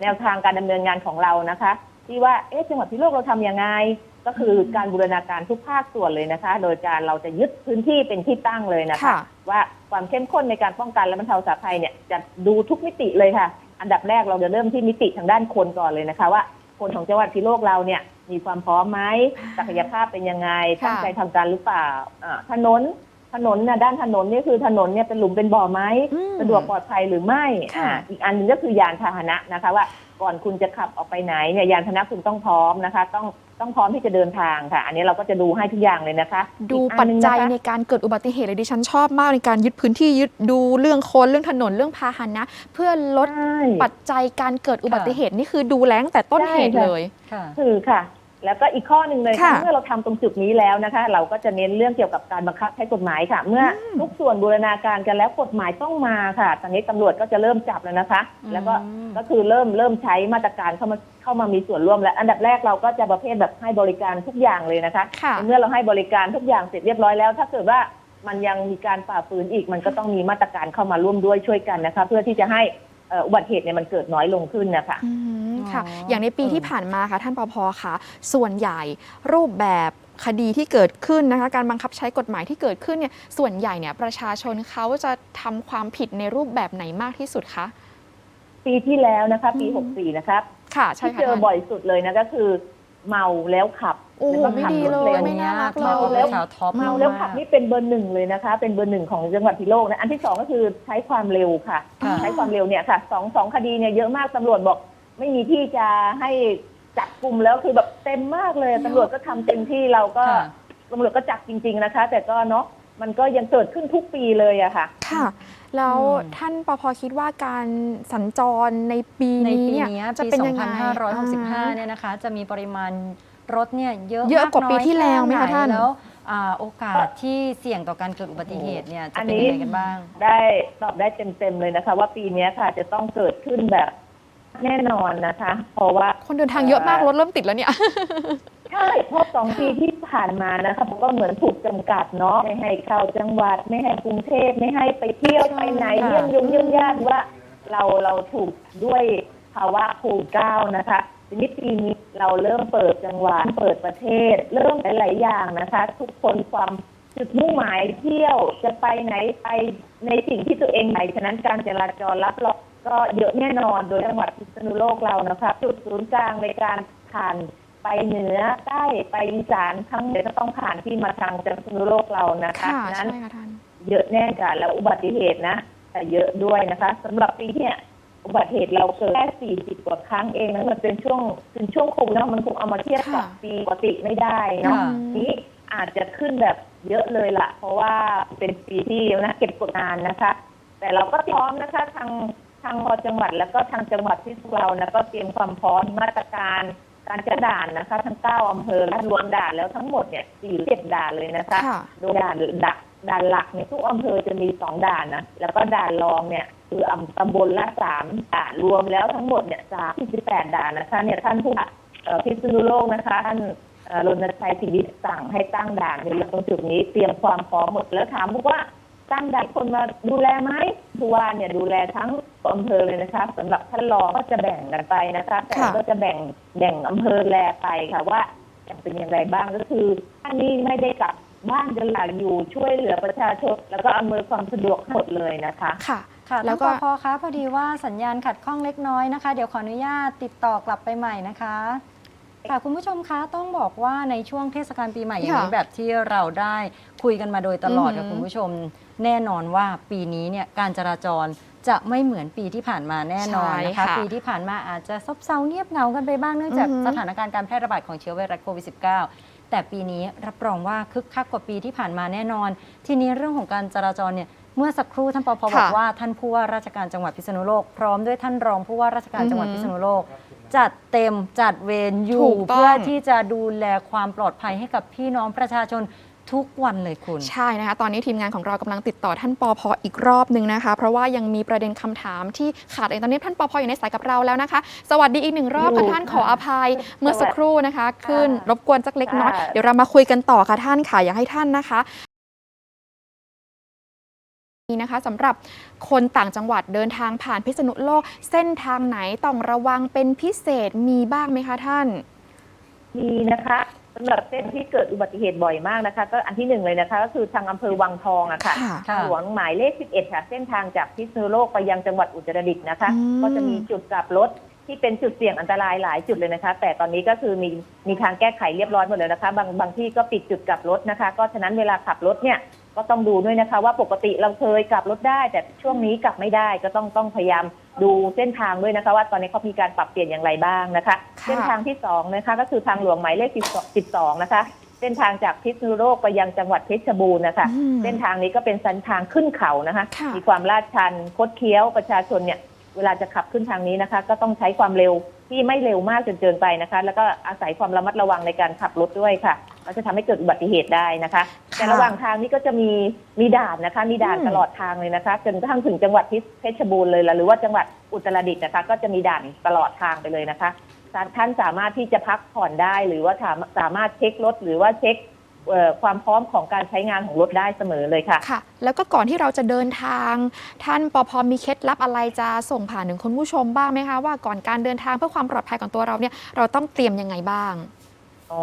แนวทางการดำเนินงานของเรานะคะ ที่ว่าเอ๊ะจังหวัดพิษณุโลกเราทำยังไง ก็คือการบูรณาการทุกภาคส่วนเลยนะคะ โดยการเราจะยึดพื้นที่เป็นที่ตั้งเลยนะคะค่ะว่าความเข้มข้นในการป้องกันและบรรเทาสาภัยเนี่ยจะดูทุกมิติเลยค่ะ อันดับแรกเราจะเริ่มที่มิติทางด้านคนก่อนเลยนะคะ ว่าคนของจังหวัดพิษณุโลกเราเนี่ยมีความพร้อมไหมศักยภาพเป็นยังไงค่ะตั้งใจทำการหรือเปล่าอ่าถนน ถนนนะด้านถนนเนี่ยคือถนนเนี่ยเป็นหลุมเป็นบ่อไหมอืมสะดวกปลอดภัยหรือไม่ค่ะ อ่าอีกอันหนึงก็คือยานพาหนะนะคะ ว่าก่อนคุณจะขับออกไปไหนเนี่ยยานพาหนะคุณต้องพร้อมนะคะ ต้องต้องพร้อมที่จะเดินทางค่ะ อันนี้เราก็จะดูให้ทุกอย่างเลยนะคะดูอีกอัปันจหนึ่งจัยนะคะ ในการเกิดอุบัติเหตุเลยดิฉันชอบมากในการยึดพื้นที่ยึดดูเรื่องคนเรื่องถนนเรื่องพาหนะ เพื่อลดใช่ ปัจจัยการเกิดอุบัติเหตุนี่คือดูแลตั้งแต่ต้นใช่เหตุค่ะเลย ค่ะ คือค่ะ แล้วก็อีกข้อหนึ่งเลยค่ะค่ะเมื่อเราทำตรงจุดนี้แล้วนะคะ เราก็จะเน้นเรื่องเกี่ยวกับการบังคับใช้กฎหมายค่ะ เมื่ออมทุกส่วนบูรณาการกันแล้วกฎหมายต้องมาค่ะตอนนี้ตำรวจก็จะเริ่มจับแล้วนะคะอืมแล้วก็ก็คือเริ่มเริ่มใช้มาตรการเข้ามาเข้ามามีส่วนร่วมแล้ว อันดับแรกเราก็จะประเภทแบบให้บริการทุกอย่างเลยนะคะค่ะเมื่อเราให้บริการทุกอย่างเสร็จเรียบร้อยแล้ว ถ้าเกิดว่ามันยังมีการฝ่าฝืนอีกมันก็ต้องมีมาตรการเข้ามาร่วมด้วยช่วยกันนะคะ เพื่อที่จะให้ เอ่ออุบัติเหตุเนี่ยมันเกิดน้อยลงขึ้นนะคะ อืมค่ะ อ๋อออย่างในปีเออที่ผ่านมาค่ะ ท่านปพค่ะ ส่วนใหญ่รูปแบบคดีที่เกิดขึ้นนะคะ การบังคับใช้กฎหมายที่เกิดขึ้นเนี่ย ส่วนใหญ่เนี่ยประชาชนเขาจะทำความผิดในรูปแบบไหนมากที่สุดคะ ปีที่แล้วนะคะ ปี อืม 64 นะครับ ค่ะ ใช่ที่ค่ะเจอท่าน บ่อยสุดเลยนะก็คือ เมาแล้วขับโอ้โหแล้วก็ไม่ขับดีรถเลเร็ยวไม่น่ารักเลเมาแล้วยชาวท็อปเมาแล้วขับนี่เป็นเบอร์หนึ่งเลยนะคะ เป็นเบอร์หนึ่งของจังหวัดพิโลกนะอันที่สองก็คือใช้ความเร็วค่ะค่ะ ใช้ความเร็วเนี่ยค่ะสองสองคดีเนี่ยเยอะมากตำรวจบอก ไม่มีที่จะให้จับกลุ่มแล้วคือแบบเต็มมากเลยตำรวจก็ทำเต็มที่เราก็ค่ะตำรวจก็จับจริง ๆนะคะ แต่ก็เนาะมันก็ยังเกิดขึ้นทุกปีเลยอะค่ะ ค่ะ แล้วอืมท่านปพคิดว่าการสัญจรในปีในนี้ปีเนี่ยนี้จะปีเป็นยังไง2565เนี่ยนะคะ จะมีปริมาณรถเนี่ยเยอะเยอะกว่าปีมน้ยที่แล้วไหมคะแค่ท่านแล้วอ่าโอกาสที่เสี่ยงต่อการเกิดอุบัติเหตุเนี่ยจะอันเป็นนี้ยังไงกันบ้าง ได้ตอบได้เต็มๆเลยนะคะ ว่าปีเนี้ยค่ะจะต้องเกิดขึ้นแบบแน่นอนนะคะ เพราะว่าคนเดินทางเยอะมากรถเริ่มติดแล้วเนี่ย ใช่เพราะสองปีที่ผ่านมานะคะผมก็เหมือนถูกจำกัดเนาะไม่ให้เข้าจังหวัด ไม่ให้กรุงเทพไม่ให้ไปเที่ยวไปไหนเยี่ยมยงเยี่ยมญาติว่า เราเราถูกด้วยภาวะโควิดเก้านะคะทีนี้ปีนี้เราเริ่มเปิดจังหวัดเปิดประเทศ เริ่มหลาย ๆ อย่างนะคะ ทุกคนความจุดมุ่งหมายเที่ยวจะไปไหนไปในสิ่งที่ตัวเองไหนฉะนั้นการจราจรรับรองก็เยอะแน่นอนโดยจังหวัดพิษณุโลกเรานะคะ จุดศูนย์กลางในการผ่าน ไปเหนือใต้ไปอีสานทั้งหมดก็ต้องผ่านที่มาทางจังหวัดพิษณุโลกเรานะคะค่ะนั้น ใช่ค่ะท่านเยอะแน่ค่ะแล้วอุบัติเหตุนะ แต่เยอะด้วยนะคะสำหรับปีที่เนี่ยอุบัติเหตุเราเกิดแค่40 กว่าครั้งเองนะมันเป็นช่วงเป็นช่วงโควิดเนาะมันคงเอามาเทียบกับค่ะปีปกติไม่ได้เนาะค่ะ นี้อาจจะขึ้นแบบเยอะเลยล่ะเพราะว่าเป็นปีที่นะเก็บกดนานนะคะ แต่เราก็พร้อมนะคะทางทางพอจังหวัดแล้วก็ทางจังหวัดที่พวกเรานะก็เตรียมความพร้อมมาตรการ การจะด่านนะคะ ทั้งเก้าอำเภอและรวมด่านแล้วทั้งหมดเนี่ยสี่เจ็ดด่านเลยนะคะค่ะโดยด่านดักด่านหลักเนี่ยทุกอำเภอจะมีสองด่านนะ แล้วก็ด่านรองเนี่ยคืออำตำบลละสามด่านรวมแล้วทั้งหมดเนี่ยสามสิบแปดด่านนะคะ เนี่ยท่านผู้ว่าเอ่อพิษณุโลกนะคะท่านเอ่อรณชัยศิริสั่งให้ตั้งด่านในตรงจุดนี้เตรียมความพร้อมหมดแล้วถามบอกว่า ตั้งด่านคนมาดูแลไหมผู้ว่าเนี่ยดูแลทั้งอำเภอเลยนะคะสำหรับท่านรองก็จะแบ่งกันไปนะคะแต่ค่ะก็จะแบ่งแบ่งอำเภอแลไปค่ะว่าจะเป็นอย่างไรบ้างก็คือท่านนี้ไม่ได้กลับบ้านจะหลักอยู่ช่วยเหลือประชาชน แล้วก็อำนวยความสะดวกหมดเลยนะคะค่ะค่ะแล้แล้ววก็ก็พอคะพอดีว่าสัญญาณขัดข้องเล็กน้อยนะคะ เดี๋ยวขออนุญาตติดต่อกลับไปใหม่นะคะ ค่ะคุณผู้ชมคะต้องบอกว่าในช่วงเทศกาลปีใหม่อย่างนี้ค่ะแบบที่เราได้คุยกันมาโดยตลอดอือหืค่ะอคุณผู้ชม แน่นอนว่าปีนี้เนี่ยการจราจรจะไม่เหมือนปีที่ผ่านมาแน่นอนนะใช่ค่ะคะปีที่ผ่านมาอาจจะซบเซาเงียบเหงากันไปบ้างเนื่องจากอือหือ สถานการณ์การแพร่ระบาดของเชื้อไวรัสโควิด -19 แต่ปีนี้รับรองว่าคึกคักกว่าปีที่ผ่านมาแน่นอน ทีนี้เรื่องของการจราจรเนี่ยเมื่อสักครู่ท่านปพบอกค่ะว่าท่านผู้ว่าราชการจังหวัดพิษณุโลกพร้อมด้วยท่านรองผู้ว่าราชการจังหวัดอือหืพิอษณุโลก จัดเต็มจัดเวรอถูยู่กต้อง เพื่อที่จะดูแลความปลอดภัยให้กับพี่น้องประชาชนทุกวันเลยคุณ ใช่นะคะ ตอนนี้ทีมงานของเรากำลังติดต่อท่านปอพอีกรอบหนึ่งนะคะ เพราะว่ายังมีประเด็นคำถามที่ขาดเองตอนนี้ท่านปอพอยู่ในสายกับเราแล้วนะคะ สวัสดีอีกหนึ่งรอบอยู่ค่ะท่านขออภัยเมื่อสักครู่นะคะ ขึ้นค่ะรบกวนสักเล็กน้อยค่ะเดี๋ยวเรามาคุยกันต่อค่ะท่านค่ะอยากให้ท่านนะคะ นี้นะคะสำหรับคนต่างจังหวัดเดินทางผ่านพิษณุโลก เส้นทางไหนต้องระวังเป็นพิเศษมีบ้างไหมคะท่าน มีนะคะสำหรับเส้นที่เกิดอุบัติเหตุบ่อยมากนะคะ ก็อันที่หนึ่งเลยนะคะ ก็คือทางอำเภอวังทองอะค่ะค่ะค่ะหลวงหมายเลข 11 ค่ะ เส้นทางจากพิษณุโลกไปยังจังหวัดอุตรดิตถ์นะคะ อืม ก็จะมีจุดกลับรถที่เป็นจุดเสี่ยงอันตรายหลายจุดเลยนะคะ แต่ตอนนี้ก็คือมีมีทางแก้ไขเรียบร้อยหมดแล้วนะคะ บางบางที่ก็ปิดจุดกลับรถนะคะ ก็ฉะนั้นเวลาขับรถเนี่ย ก็ต้องดูด้วยนะคะ ว่าปกติเราเคยกลับรถได้ แต่ช่วงนี้กลับไม่ได้ก็ต้องต้องพยายามดูเส้นทางด้วยนะคะ ว่าตอนนี้เขามีการปรับเปลี่ยนอย่างไรบ้างนะคะค่ะเส้นทางที่สองนะคะก็คือทางหลวงหมายเลข12นะคะเส้นทางจากพิษณุโลกไปยังจังหวัดเพชรบูรณ์นะคะอืมเส้นทางนี้ก็เป็นเส้นทางขึ้นเขานะคะค่ะมีความลาดชันคดเคี้ยวประชาชนเนี่ย เวลาจะขับขึ้นทางนี้นะคะ ก็ต้องใช้ความเร็ว ที่ไม่เร็วมากจนเกินไปนะคะ แล้วก็อาศัยความระมัดระวังในการขับรถด้วยค่ะก็จะทำให้เกิดอุบัติเหตุได้นะคะ แต่ระหว่างทางนี้ก็จะมีมีด่านนะคะ มีด่านอืมตลอดทางเลยนะคะจนกระทั่งถึงจังหวัดเพชรบูรณ์เลยล่ะหรือว่าจังหวัดอุตรดิตถ์นะคะ ก็จะมีด่านตลอดทางไปเลยนะคะท่านสามารถที่จะพักผ่อนได้หรือว่าสามารถเช็ครถหรือว่าเช็คเอ่อ ความพร้อมของการใช้งานของรถได้เสมอเลยค่ะค่ะ แล้วก็ก่อนที่เราจะเดินทาง ท่านปอพมีเคล็ดลับอะไรจะส่งผ่านถึงคุณผู้ชมบ้างไหมคะว่าก่อนการเดินทางเพื่อความปลอดภัยของตัวเราเนี่ยเราต้องเตรียมยังไงบ้าง อ๋อ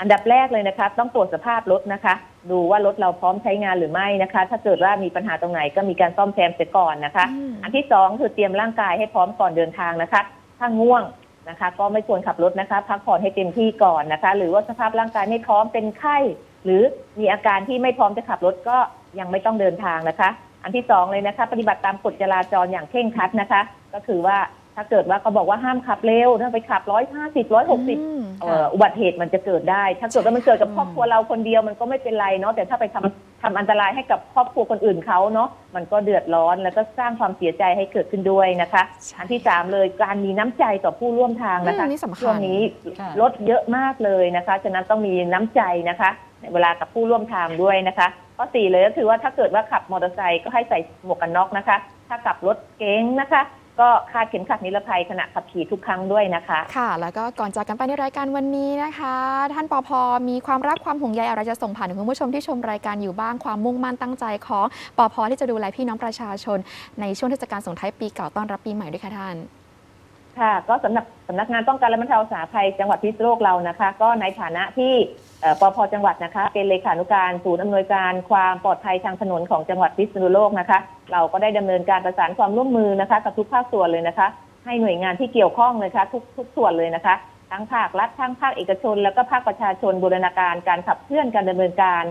อันดับแรกเลยนะคะ ต้องตรวจสภาพรถนะคะ ดูว่ารถเราพร้อมใช้งานหรือไม่นะคะ ถ้าเกิดว่ามีปัญหาตรงไหนก็มีการซ่อมแซมเสียก่อนนะคะ อืม อันที่สองคือเตรียมร่างกายให้พร้อมก่อนเดินทางนะคะ ถ้าง่วง นะคะ ก็ไม่ควรขับรถนะคะ พักผ่อนให้เต็มที่ก่อนนะคะ หรือว่าสภาพร่างกายไม่พร้อมเป็นไข้ หรือมีอาการที่ไม่พร้อมจะขับรถก็ยังไม่ต้องเดินทางนะคะ อันที่สองเลยนะคะ ปฏิบัติตามกฎจราจรอย่างเคร่งครัดนะคะ ก็คือว่า ถ้าเกิดว่าเขาบอกว่าห้ามขับเร็ว ถ้าไปขับร้อยห้าสิบร้อยหกสิบอืมเอ่ออุบัติเหตุมันจะเกิดได้ ถ้าเกิดว่ามันเกิดกับครอบครัวเราคนเดียวมันก็ไม่เป็นไรเนาะแต่ถ้าไปทำทำอันตรายให้กับครอบครัวคนอื่นเขาเนาะมันก็เดือดร้อนแล้วก็สร้างความเสียใจให้เกิดขึ้นด้วยนะคะใช่อันที่สามเลยการมีน้ำใจต่อผู้ร่วมทางนะคะอืมนี่สำคัญช่วงนี้ค่ะรถเยอะมากเลยนะคะฉะนั้นต้องมีน้ำใจนะคะในเวลากับผู้ร่วมทางด้วยนะคะข้อสี่เลยก็คือว่าถ้าเกิดว่าขับมอเตอร์ไซค์ก็ให้ใส่หมวกกันน็อกนะคะ ถ้าขับรถเก๋งนะคะ ก็คาดเข็มขัดนิรภัยขณะขับขี่ทุกครั้งด้วยนะคะ ค่ะ แล้วก็ก่อนจากกันไปในรายการวันนี้นะคะ ท่านปอพอมีความรักความห่วงใยอะไรจะส่งผ่านถึงคุณผู้ชมที่ชมรายการอยู่บ้างความมุ่งมั่นตั้งใจของปอพอที่จะดูแลพี่น้องประชาชน ในช่วงเทศกาลส่งท้ายปีเก่าต้อนรับปีใหม่ด้วยค่ะท่าน ค่ะ ก็สำหรับสำนักงานป้องกันและบรรเทาสาธารณภัยจังหวัดพิษณุโลกเรานะคะ ก็ในฐานะที่เอ่อปพจังหวัดนะคะ เป็นเลขานุการศูนย์อำนวยการความปลอดภัยทางถนนของจังหวัดพิษณุโลกนะคะ เราก็ได้ดำเนินการประสานความร่วมมือนะคะกับทุกภาคส่วนเลยนะคะ ให้หน่วยงานที่เกี่ยวข้องเลยค่ะทุกทุกส่วนเลยนะคะ ทั้งภาครัฐทั้งภาคเอกชน แล้วก็ภาคประชาชนบูรณาการการขับเคลื่อนการดำเนินการ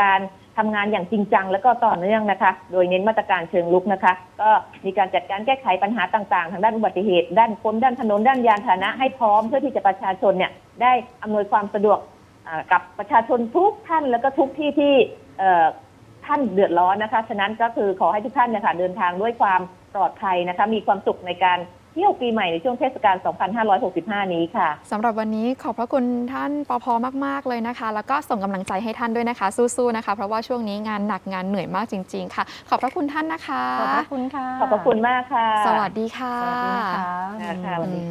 การ ทำงานอย่างจริงจังและก็ต่อเนื่องนะคะ โดยเน้นมาตรการเชิงลุกนะคะ ก็มีการจัดการแก้ไขปัญหาต่างๆ ทางด้านอุบัติเหตุ ด้านคนด้านถนนด้านยานพาหนะให้พร้อมเพื่อที่จะประชาชนเนี่ยได้อำนวยความสะดวกกับประชาชนทุกท่านแล้วก็ทุกที่ที่ท่านเดือดร้อนนะคะ ฉะนั้นก็คือขอให้ทุกท่านเนี่ยค่ะเดินทางด้วยความปลอดภัยนะคะ มีความสุขในการ เที่ยวปีใหม่ในช่วงเทศกาล 2565 นี้ค่ะ สำหรับวันนี้ขอบพระคุณท่านปอพมาก ๆ เลยนะคะ แล้วก็ส่งกำลังใจให้ท่านด้วยนะคะ สู้ๆนะคะ เพราะว่าช่วงนี้งานหนักงานเหนื่อยมากจริง ๆ ค่ะ ขอบพระคุณท่านนะคะ ขอบพระคุณค่ะ ขอบพระคุณมากค่ะ สวัสดีค่ะสวัสดีค่ะค่ะสวัสดีอื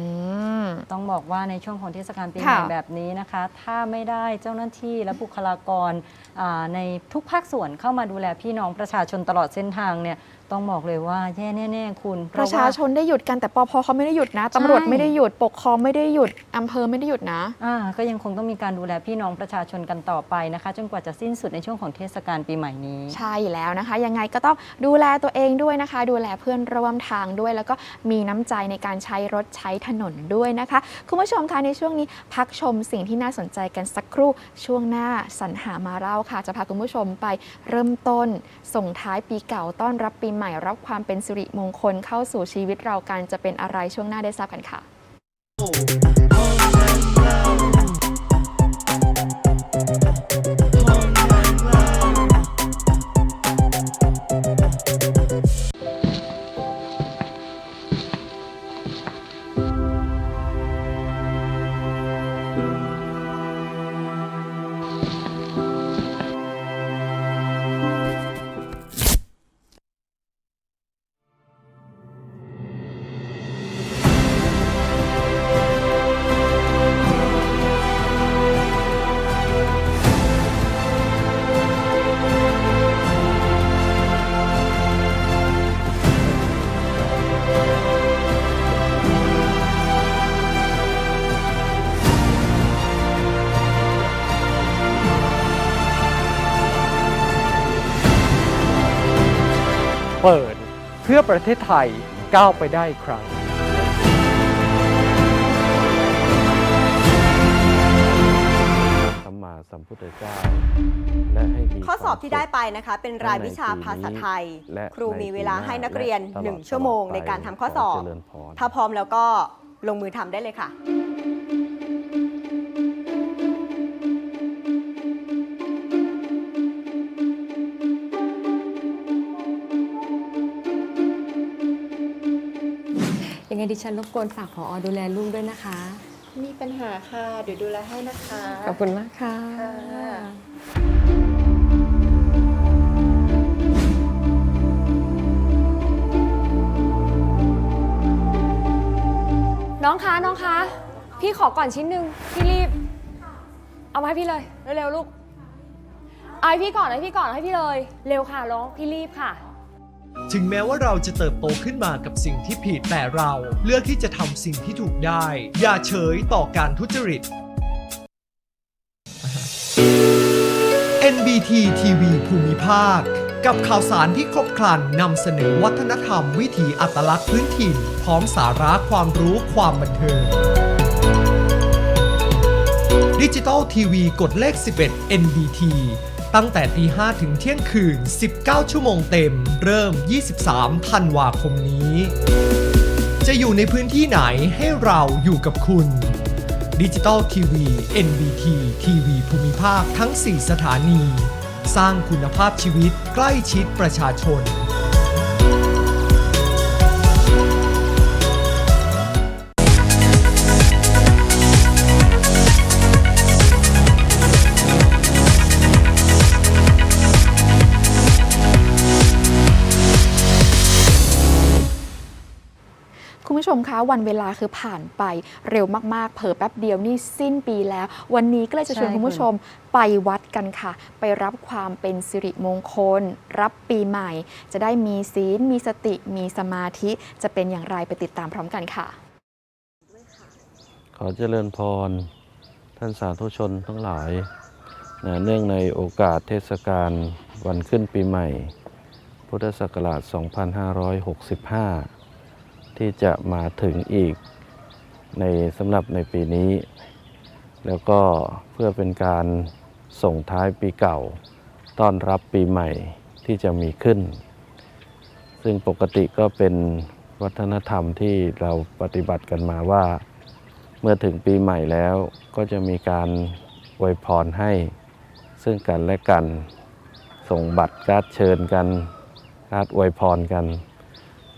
มต้องบอกว่าในช่วงของเทศกาลปีใหค่ะม่แบบนี้นะคะ ถ้าไม่ได้เจ้าหน้าที่และบุคลากรอ่าในทุกภาคส่วนเข้ามาดูแลพี่น้องประชาชนตลอดเส้นทางเนี่ย ต้องบอกเลยว่าแย่แน่ๆคุณเพประว่ชาชนได้หยุดกันแต่ปอพเขาไม่ได้หยุดนะตำรวจไม่ได้หยุดปกครองไม่ได้หยุดอำเภอไม่ได้หยุดนะอ่าก็ยังคงต้องมีการดูแลพี่น้องประชาชนกันต่อไปนะคะ จนกว่าจะสิ้นสุดในช่วงของเทศกาลปีใหม่นี้ ใช่แล้วนะคะ ยังไงก็ต้องดูแลตัวเองด้วยนะคะ ดูแลเพื่อนร่วมทางด้วย แล้วก็มีน้ำใจในการใช้รถใช้ถนนด้วยนะคะ คุณผู้ชมคะในช่วงนี้พักชมสิ่งที่น่าสนใจกันสักครู่ช่วงหน้าสรรหามาเล่าค่ะ จะพาคุณผู้ชมไปเริ่มต้นส่งท้ายปีเก่าต้อนรับปีใหม่รับความเป็นสิริมงคลเข้าสู่ชีวิตเรากันจะเป็นอะไรช่วงหน้าได้ทราบกันค่ะ อประเทศไทยก้าวไปได้อีกครั้งสัมมาสัมพุทธเจ้าและให้มีข้อสอบความที่สุขได้ไปนะคะ เป็นรายวิชาภาษาไทย และครูมีเวลาให้นักเรียน และตลอด1 ชั่วโมงตลอดในการทำข้อไปสอบขเจริญพร ถ้าพร้อมแล้วก็ลงมือทำได้เลยค่ะ ไงดิฉันรบกวนฝากผอดูแลลูกด้วยนะคะ มีปัญหาค่ะ เดี๋ยวดูแลให้นะคะ ขอบคุณมากค่ะ น้องคะน้องคะ พี่ขอก่อนชิ้นหนึ่งพี่รีบ เอามาให้พี่เลย เร็วๆลูกเอาให้พี่ก่อนเอาให้พี่ก่อนเอาให้พี่เลย เร็วค่ะน้องพี่รีบค่ะ ถึงแม้ว่าเราจะเติบโตขึ้นมากับสิ่งที่ผิดแต่เราเลือกที่จะทำสิ่งที่ถูกได้ อย่าเฉยต่อการทุจริต NBT TV ภูมิภาค กับข่าวสารที่ครบครันนำเสนอวัฒนธรรมวิถีอัตลักษณ์พื้นถิ่น พร้อมสาระความรู้ความบันเทิงดิจิตอลทีวีกดเลข 11 NBT ตั้งแต่ตี5ถึงเที่ยงคืน 19 ชั่วโมงเต็ม เริ่ม 23ธันวาคมนี้ จะอยู่ในพื้นที่ไหนให้เราอยู่กับคุณดิจิตอลทีวี NBT ทีวีภูมิภาคทั้ง 4 สถานี สร้างคุณภาพชีวิตใกล้ชิดประชาชน ชมคะวันเวลาคือผ่านไปเร็วมากๆ เผลอแป๊บเดียวนี่สิ้นปีแล้ว วันนี้ก็เลยจะชวนใช่คุณผู้ชมไปวัดกันค่ะ ไปรับความเป็นสิริมงคล รับปีใหม่ จะได้มีศีล มีสติ มีสมาธิ จะเป็นอย่างไรไปติดตามพร้อมกันค่ะ ขอเจริญพร ท่านสาธุชนทั้งหลายนะเนื่องในโอกาสเทศกาลวันขึ้นปีใหม่ พุทธศักราช 2565 ที่จะมาถึงอีกในสำหรับในปีนี้ แล้วก็เพื่อเป็นการส่งท้ายปีเก่า ต้อนรับปีใหม่ที่จะมีขึ้น ซึ่งปกติก็เป็นวัฒนธรรมที่เราปฏิบัติกันมาว่า เมื่อถึงปีใหม่แล้วก็จะมีการอวยพรให้ ซึ่งกันและกัน ส่งบัตรการ์ดเชิญกันการ์ดอวยพรกัน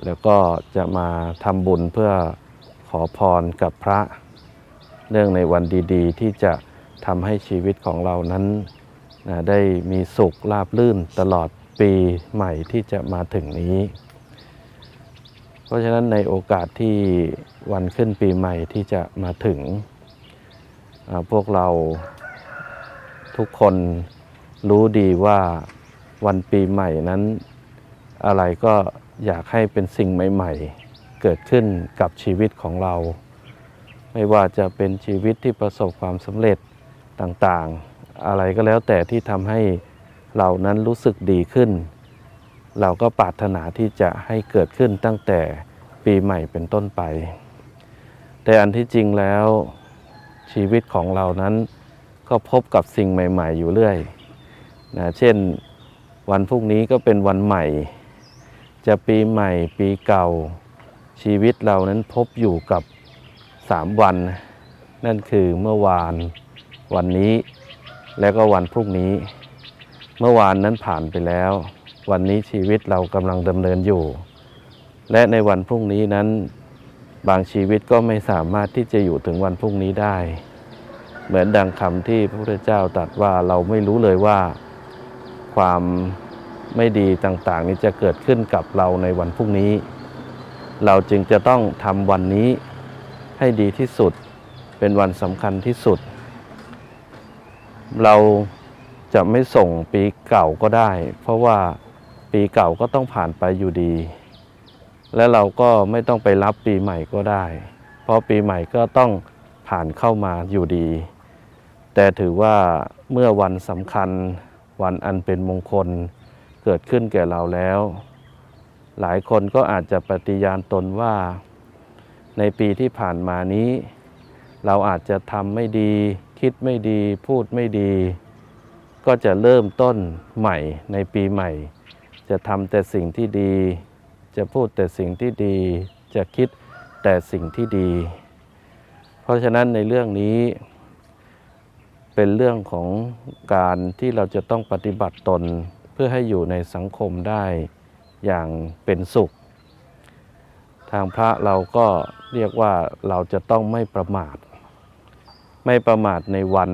แล้วก็จะมาทำบุญเพื่อขอพรกับพระเนื่องในวันดีๆ ที่จะทำให้ชีวิตของเรานั้นนะได้มีสุขราบลื่นตลอดปีใหม่ที่จะมาถึงนี้ เพราะฉะนั้นในโอกาสที่วันขึ้นปีใหม่ที่จะมาถึง พวกเราทุกคนรู้ดีว่าวันปีใหม่นั้นอะไรก็ อยากให้เป็นสิ่งใหม่ ๆ เกิดขึ้นกับชีวิตของเรา ไม่ว่าจะเป็นชีวิตที่ประสบความสำเร็จต่างๆ อะไรก็แล้วแต่ที่ทำให้เรานั้นรู้สึกดีขึ้น เราก็ปรารถนาที่จะให้เกิดขึ้นตั้งแต่ปีใหม่เป็นต้นไป แต่อันที่จริงแล้วชีวิตของเรานั้นก็พบกับสิ่งใหม่ ๆ อยู่เรื่อยนะเช่นวันพรุ่งนี้ก็เป็นวันใหม่ จะปีใหม่ปีเก่าชีวิตเรานั้นพบอยู่กับสามวัน นั่นคือเมื่อวานวันนี้ และก็วันพรุ่งนี้ เมื่อวานนั้นผ่านไปแล้ว วันนี้ชีวิตเรากำลังดำเนินอยู่ และในวันพรุ่งนี้นั้น บางชีวิตก็ไม่สามารถที่จะอยู่ถึงวันพรุ่งนี้ได้ เหมือนดังคำที่พระพุทธเจ้าตรัสว่าเราไม่รู้เลยว่า ความ ไม่ดีต่างๆ นี้จะเกิดขึ้นกับเราในวันพรุ่งนี้ เราจึงจะต้องทำวันนี้ให้ดีที่สุดเป็นวันสำคัญที่สุด เราจะไม่ส่งปีเก่าก็ได้ เพราะว่าปีเก่าก็ต้องผ่านไปอยู่ดี และเราก็ไม่ต้องไปรับปีใหม่ก็ได้ เพราะปีใหม่ก็ต้องผ่านเข้ามาอยู่ดี แต่ถือว่าเมื่อวันสำคัญวันอันเป็นมงคล เกิดขึ้นแก่เราแล้ว หลายคนก็อาจจะปฏิญาณตนว่า ในปีที่ผ่านมานี้ เราอาจจะทำไม่ดี คิดไม่ดี พูดไม่ดี ก็จะเริ่มต้นใหม่ในปีใหม่ จะทำแต่สิ่งที่ดี จะพูดแต่สิ่งที่ดี จะคิดแต่สิ่งที่ดี เพราะฉะนั้นในเรื่องนี้เป็นเรื่องของการที่เราจะต้องปฏิบัติตน เพื่อให้อยู่ในสังคมได้อย่างเป็นสุข ทางพระเราก็เรียกว่าเราจะต้องไม่ประมาท ไม่ประมาทในวัน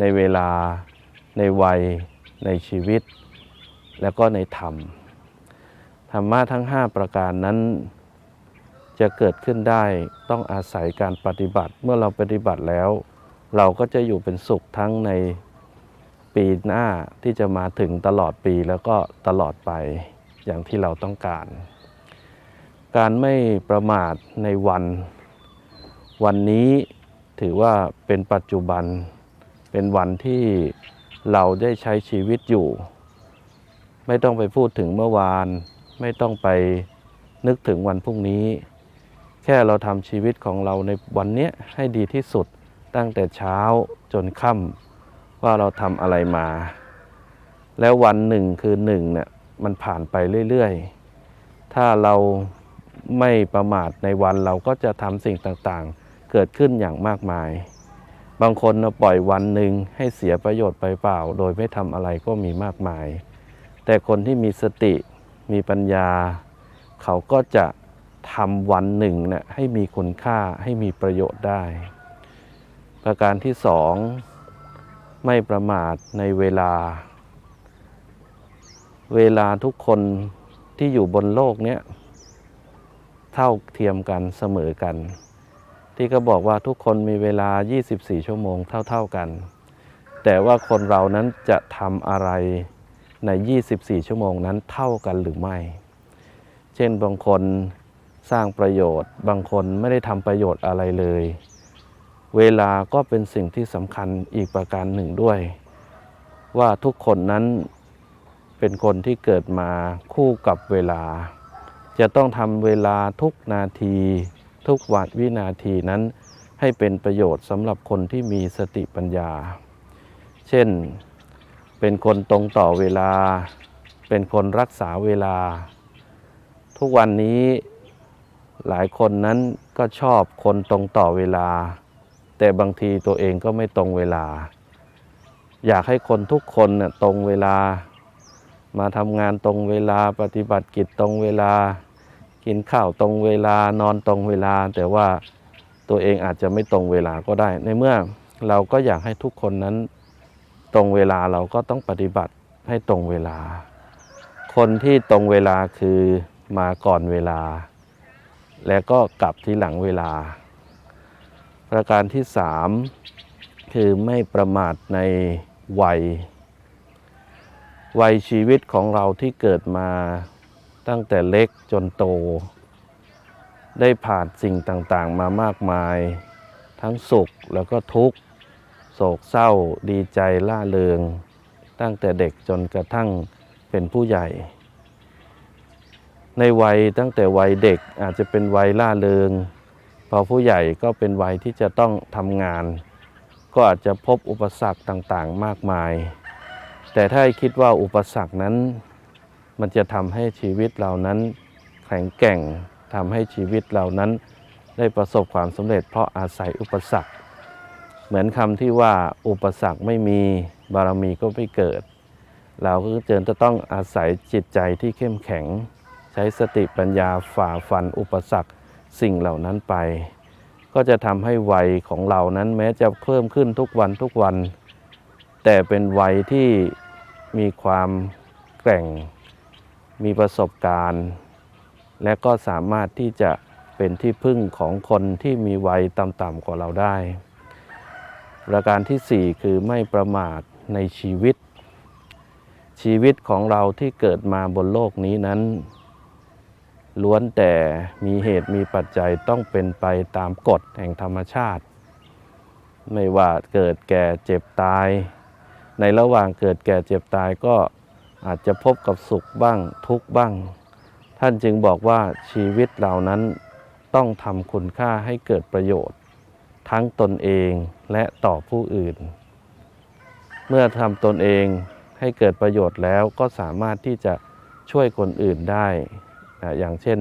ในเวลา ในวัย ในชีวิต แล้วก็ในธรรม ธรรมะทั้ง 5 ประการนั้นจะเกิดขึ้นได้ต้องอาศัยการปฏิบัติเมื่อเราปฏิบัติแล้ว เราก็จะอยู่เป็นสุขทั้งใน ปีหน้าที่จะมาถึงตลอดปีแล้วก็ตลอดไปอย่างที่เราต้องการ การไม่ประมาทในวัน วันนี้ถือว่าเป็นปัจจุบัน เป็นวันที่เราได้ใช้ชีวิตอยู่ ไม่ต้องไปพูดถึงเมื่อวาน ไม่ต้องไปนึกถึงวันพรุ่งนี้ แค่เราทำชีวิตของเราในวันนี้ให้ดีที่สุดตั้งแต่เช้าจนค่ำ ว่าเราทำอะไรมา แล้ววันหนึ่งคือหนึ่งเนี่ยมันผ่านไปเรื่อยๆ ถ้าเราไม่ประมาทในวันเราก็จะทำสิ่งต่างๆ เกิดขึ้นอย่างมากมาย บางคนปล่อยวันหนึ่งให้เสียประโยชน์ไปเปล่า โดยไม่ทำอะไรก็มีมากมาย แต่คนที่มีสติมีปัญญา เขาก็จะทำวันหนึ่งเนี่ยให้มีคุณค่าให้มีประโยชน์ได้ ประการที่สอง ไม่ประมาทในเวลา เวลาทุกคนที่อยู่บนโลกเนี้ยเท่าเทียมกันเสมอกัน ที่ก็บอกว่าทุกคนมีเวลา 24 ชั่วโมงเท่าๆกัน แต่ว่าคนเรานั้นจะทำอะไรใน 24 ชั่วโมงนั้นเท่ากันหรือไม่ เช่นบางคนสร้างประโยชน์ บางคนไม่ได้ทำประโยชน์อะไรเลย เวลาก็เป็นสิ่งที่สำคัญอีกประการหนึ่งด้วย ว่าทุกคนนั้นเป็นคนที่เกิดมาคู่กับเวลา จะต้องทำเวลาทุกนาที ทุกวัดวินาทีนั้น ให้เป็นประโยชน์สำหรับคนที่มีสติปัญญา เช่น เป็นคนตรงต่อเวลา เป็นคนรักษาเวลา ทุกวันนี้หลายคนนั้นก็ชอบคนตรงต่อเวลา แต่บางทีตัวเองก็ไม่ตรงเวลา อยากให้คนทุกคนน่ะตรงเวลา มาทำงานตรงเวลาปฏิบัติกิจตรงเวลา กินข้าวตรงเวลานอนตรงเวลา แต่ว่าตัวเองอาจจะไม่ตรงเวลาก็ได้ ในเมื่อเราก็อยากให้ทุกคนนั้นตรงเวลาเราก็ต้องปฏิบัติให้ตรงเวลา คนที่ตรงเวลาคือมาก่อนเวลา แล้วก็กลับที่หลังเวลา ประการที่สามคือไม่ประมาทในวัย วัยชีวิตของเราที่เกิดมาตั้งแต่เล็กจนโต ได้ผ่านสิ่งต่างๆมามากมาย ทั้งสุขแล้วก็ทุกข์ โศกเศร้าดีใจล่าเริง ตั้งแต่เด็กจนกระทั่งเป็นผู้ใหญ่ ในวัยตั้งแต่วัยเด็กอาจจะเป็นวัยล่าเริง พอผู้ใหญ่ก็เป็นวัยที่จะต้องทำงาน ก็อาจจะพบอุปสรรคต่างๆมากมาย แต่ถ้าคิดว่าอุปสรรคนั้น มันจะทำให้ชีวิตเรานั้นแข็งแกร่งทำให้ชีวิตเรานั้นได้ประสบความสำเร็จเพราะอาศัยอุปสรรค เหมือนคำที่ว่าอุปสรรคไม่มีบารมีก็ไม่เกิด เราก็เจนจะต้องอาศัยจิตใจที่เข้มแข็ง ใช้สติปัญญาฝ่าฟันอุปสรรค สิ่งเหล่านั้นไป ก็จะทำให้วัยของเรานั้นแม้จะเพิ่มขึ้นทุกวันทุกวัน แต่เป็นวัยที่มีความแกร่ง มีประสบการณ์ และก็สามารถที่จะเป็นที่พึ่งของคนที่มีวัยต่ำๆกว่าเราได้ ประการที่สี่คือไม่ประมาทในชีวิต ชีวิตของเราที่เกิดมาบนโลกนี้นั้น ล้วนแต่มีเหตุมีปัจจัยต้องเป็นไปตามกฎแห่งธรรมชาติ ไม่ว่าเกิดแก่เจ็บตาย ในระหว่างเกิดแก่เจ็บตายก็อาจจะพบกับสุขบ้างทุกบ้าง ท่านจึงบอกว่าชีวิตเรานั้นต้องทำคุณค่าให้เกิดประโยชน์ ทั้งตนเองและต่อผู้อื่น เมื่อทำตนเองให้เกิดประโยชน์แล้วก็สามารถที่จะช่วยคนอื่นได้ อย่างเช่น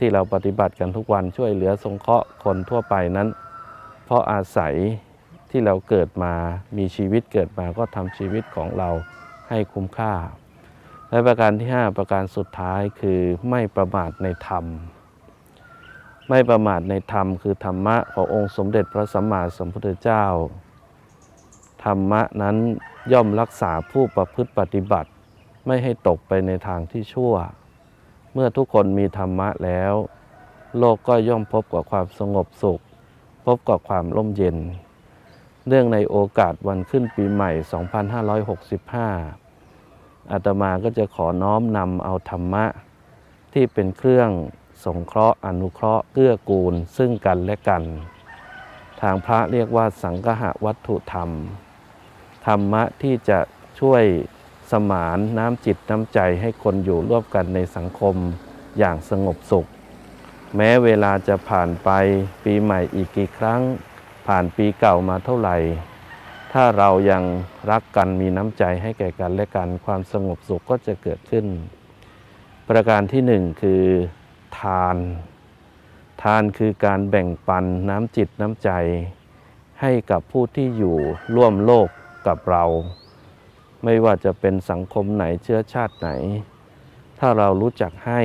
ที่เราปฏิบัติกันทุกวันช่วยเหลือสงเคราะห์คนทั่วไปนั้น เพราะอาศัยที่เราเกิดมามีชีวิตเกิดมาก็ทำชีวิตของเราให้คุ้มค่า และประการที่ 5 ประการสุดท้ายคือไม่ประมาทในธรรม ไม่ประมาทในธรรมคือธรรมะขององค์สมเด็จพระสัมมาสัมพุทธเจ้า ธรรมะนั้นย่อมรักษาผู้ประพฤติปฏิบัติ ไม่ให้ตกไปในทางที่ชั่ว เมื่อทุกคนมีธรรมะแล้ว โลกก็ย่อมพบกับความสงบสุข พบกับความร่มเย็นเรื่องในโอกาสวันขึ้นปีใหม่ 2565 อาตมาก็จะขอน้อมนำเอาธรรมะ ที่เป็นเครื่องสงเคราะห์อนุเคราะห์เกื้อกูลซึ่งกันและกัน ทางพระเรียกว่าสังฆะวัตถุธรรม ธรรมะที่จะช่วย สมานน้ำจิตน้ำใจให้คนอยู่ร่วมกันในสังคมอย่างสงบสุข แม้เวลาจะผ่านไปปีใหม่อีกกี่ครั้ง ผ่านปีเก่ามาเท่าไหร่ ถ้าเรายังรักกันมีน้ำใจให้แก่กันและกันความสงบสุขก็จะเกิดขึ้น ประการที่หนึ่งคือทาน ทานคือการแบ่งปันน้ำจิตน้ำใจ ให้กับผู้ที่อยู่ร่วมโลกกับเรา ไม่ว่าจะเป็นสังคมไหนเชื้อชาติไหน ถ้าเรารู้จักให้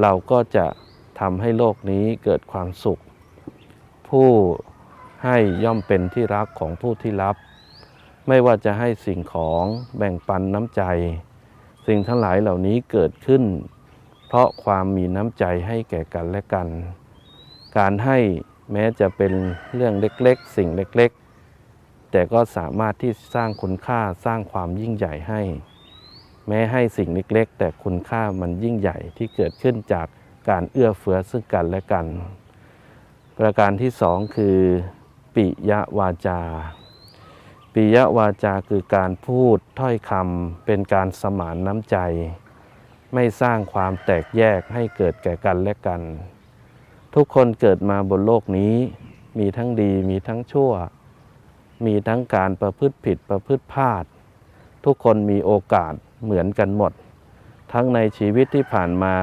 เราก็จะทำให้โลกนี้เกิดความสุข ผู้ให้ย่อมเป็นที่รักของผู้ที่รับ ไม่ว่าจะให้สิ่งของแบ่งปันน้ำใจ สิ่งทั้งหลายเหล่านี้เกิดขึ้น เพราะความมีน้ำใจให้แก่กันและกัน การให้แม้จะเป็นเรื่องเล็กๆ สิ่งเล็กๆ แต่ก็สามารถที่สร้างคุณค่าสร้างความยิ่งใหญ่ให้ แม้ให้สิ่งเล็กๆแต่คุณค่ามันยิ่งใหญ่ที่เกิดขึ้นจากการเอื้อเฟื้อซึ่งกันและกัน ประการที่สองคือปิยวาจา ปิยวาจาคือการพูดถ้อยคำเป็นการสมานน้ำใจ ไม่สร้างความแตกแยกให้เกิดแก่กันและกัน ทุกคนเกิดมาบนโลกนี้ มีทั้งดีมีทั้งชั่ว มีทั้งการประพฤติผิดประพฤติพลาด ทุกคนมีโอกาสเหมือนกันหมด ทั้งในชีวิตที่ผ่านมา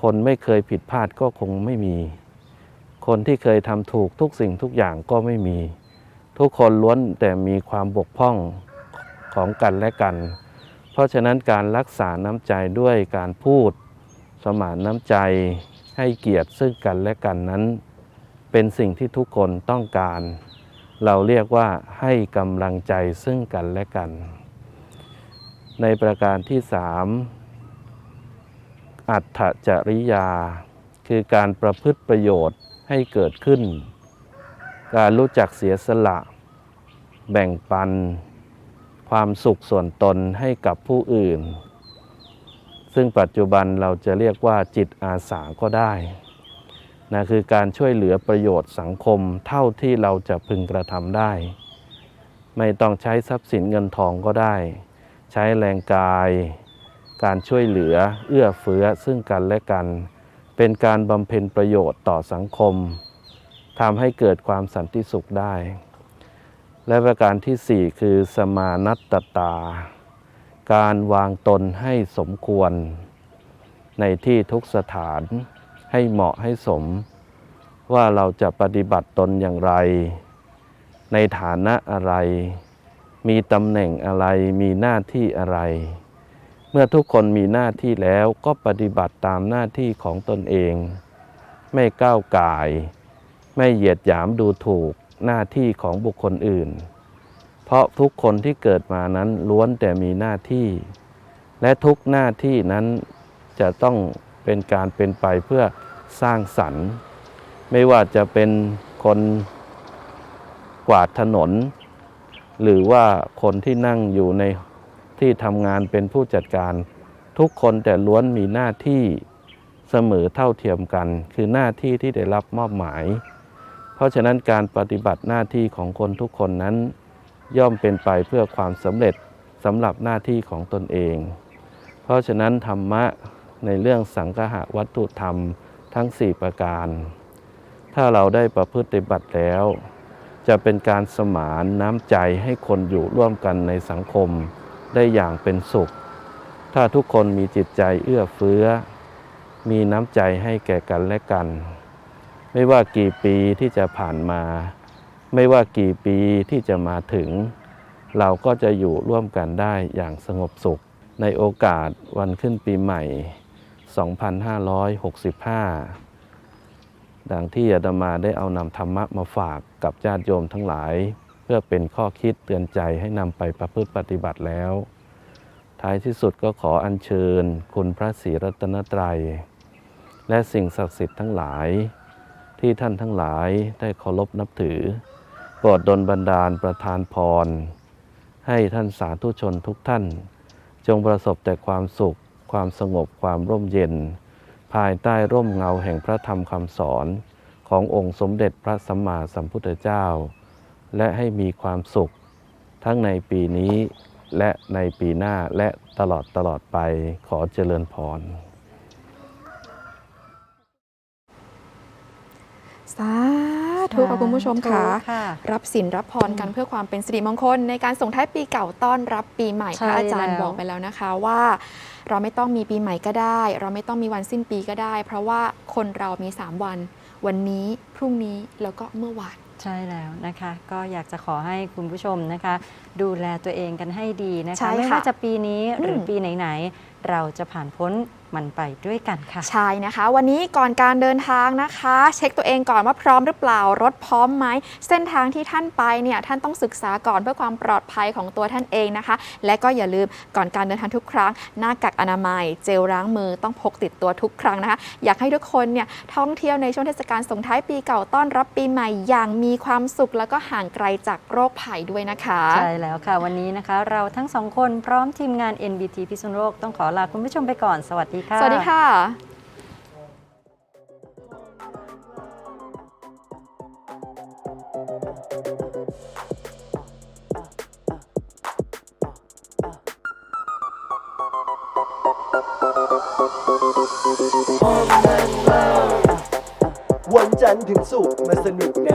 คนไม่เคยผิดพลาดก็คงไม่มี คนที่เคยทำถูกทุกสิ่งทุกอย่างก็ไม่มี ทุกคนล้วนแต่มีความบกพร่องของกันและกัน เพราะฉะนั้นการรักษาน้ำใจด้วยการพูด สมานน้ำใจให้เกียรติซึ่งกันและกันนั้น เป็นสิ่งที่ทุกคนต้องการ เราเรียกว่าให้กำลังใจซึ่งกันและกัน ในประการที่สามอัตถจริยา คือการประพฤติประโยชน์ให้เกิดขึ้น การรู้จักเสียสละ แบ่งปัน ความสุขส่วนตนให้กับผู้อื่น ซึ่งปัจจุบันเราจะเรียกว่าจิตอาสาก็ได้ นะคือการช่วยเหลือประโยชน์สังคมเท่าที่เราจะพึงกระทำได้ ไม่ต้องใช้ทรัพย์สินเงินทองก็ได้ ใช้แรงกาย การช่วยเหลือเอื้อเฟื้อซึ่งกันและกัน เป็นการบำเพ็ญประโยชน์ต่อสังคมทำให้เกิดความสันติสุขได้ และประการที่สี่คือสมานัตตา การวางตนให้สมควร ในที่ทุกสถาน ให้เหมาะให้สม ว่าเราจะปฏิบัติตนอย่างไร ในฐานะอะไร มีตำแหน่งอะไรมีหน้าที่อะไร เมื่อทุกคนมีหน้าที่แล้วก็ปฏิบัติตามหน้าที่ของตนเอง ไม่ก้าวก่าย ไม่เหยียดหยามดูถูกหน้าที่ของบุคคลอื่น เพราะทุกคนที่เกิดมานั้นล้วนแต่มีหน้าที่ และทุกหน้าที่นั้นจะต้อง เป็นการเป็นไปเพื่อสร้างสรรค์ ไม่ว่าจะเป็นคนกวาดถนน หรือว่าคนที่นั่งอยู่ในที่ทำงานเป็นผู้จัดการ ทุกคนแต่ล้วนมีหน้าที่เสมอเท่าเทียมกัน คือหน้าที่ที่ได้รับมอบหมาย เพราะฉะนั้นการปฏิบัติหน้าที่ของคนทุกคนนั้น ย่อมเป็นไปเพื่อความสำเร็จสำหรับหน้าที่ของตนเอง เพเพราะฉะนั้นธรรมะ ในเรื่องสังคหะวัตถุธรรมทั้ง 4 ประการ ถ้าเราได้ประพฤติบัติแล้ว จะเป็นการสมานน้ำใจให้คนอยู่ร่วมกันในสังคมได้อย่างเป็นสุข ถ้าทุกคนมีจิตใจเอื้อเฟื้อ มีน้ำใจให้แก่กันและกัน ไม่ว่ากี่ปีที่จะผ่านมา ไม่ว่ากี่ปีที่จะมาถึง เราก็จะอยู่ร่วมกันได้อย่างสงบสุข ในโอกาสวันขึ้นปีใหม่ 2565 ดังที่อาตมาได้เอานำธรรมะมาฝากกับญาติโยมทั้งหลาย เพื่อเป็นข้อคิดเตือนใจให้นำไปประพฤติปฏิบัติแล้ว ท้ายที่สุดก็ขออัญเชิญคุณพระศรีรัตนตรัย และสิ่งศักดิ์สิทธิ์ทั้งหลาย ที่ท่านทั้งหลายได้เคารพนับถือโปรดดลบันดาลประทานพร ให้ท่านสาธุชนทุกท่าน จงประสบแต่ความสุข ความสงบความร่มเย็น ภายใต้ร่มเงาแห่งพระธรรมคำสอนขององค์สมเด็จพระสัมมาสัมพุทธเจ้า และให้มีความสุข ทั้งในปีนี้และในปีหน้าและตลอดตลอดไปขอเจริญพร สา ธุค่ะคุณผู้ชมค่ะถูกค่ะรับสินรับพรกันเพื่อความเป็นสิริมงคล ในการส่งท้ายปีเก่าต้อนรับปีใหม่ใช่พระอาจารย์แล้วบอกไปแล้วนะคะว่าเราไม่ต้องมีปีใหม่ก็ได้ เราไม่ต้องมีวันสิ้นปีก็ได้ เพราะว่าคนเรามี 3 วัน วันนี้พรุ่งนี้แล้วก็เมื่อวานใช่แล้วนะคะ ก็อยากจะขอให้คุณผู้ชมนะคะ ดูแลตัวเองกันให้ดีนะใช่คะค่ะไม่ว่าจะปีนี้หรืออมปีไหนๆเราจะผ่านพ้น มันไปด้วยกันค่ะ ใช่นะคะ วันนี้ก่อนการเดินทางนะคะ เช็คตัวเองก่อนว่าพร้อมหรือเปล่ารถพร้อมไหมเส้นทางที่ท่านไปเนี่ยท่านต้องศึกษาก่อนเพื่อความปลอดภัยของตัวท่านเองนะคะ และก็อย่าลืมก่อนการเดินทางทุกครั้ง หน้ากากอนามัย เจลล้างมือต้องพกติดตัวทุกครั้งนะคะ อยากให้ทุกคนเนี่ยท่องเที่ยวในช่วงเทศกาลส่งท้ายปีเก่าต้อนรับปีใหม่อย่างมีความสุข แล้วก็ห่างไกลจากโรคภัยด้วยนะคะใช่แล้วค่ะ วันนี้นะคะ เราทั้งสองคนพร้อมทีมงาน NBT พิษณุโลกต้องขอลาคุณผู้ชมไปก่อนสวัสดีค่ะ สวัสดีค่ะวันจันทร์ถึงศุกร์มาสนุกใน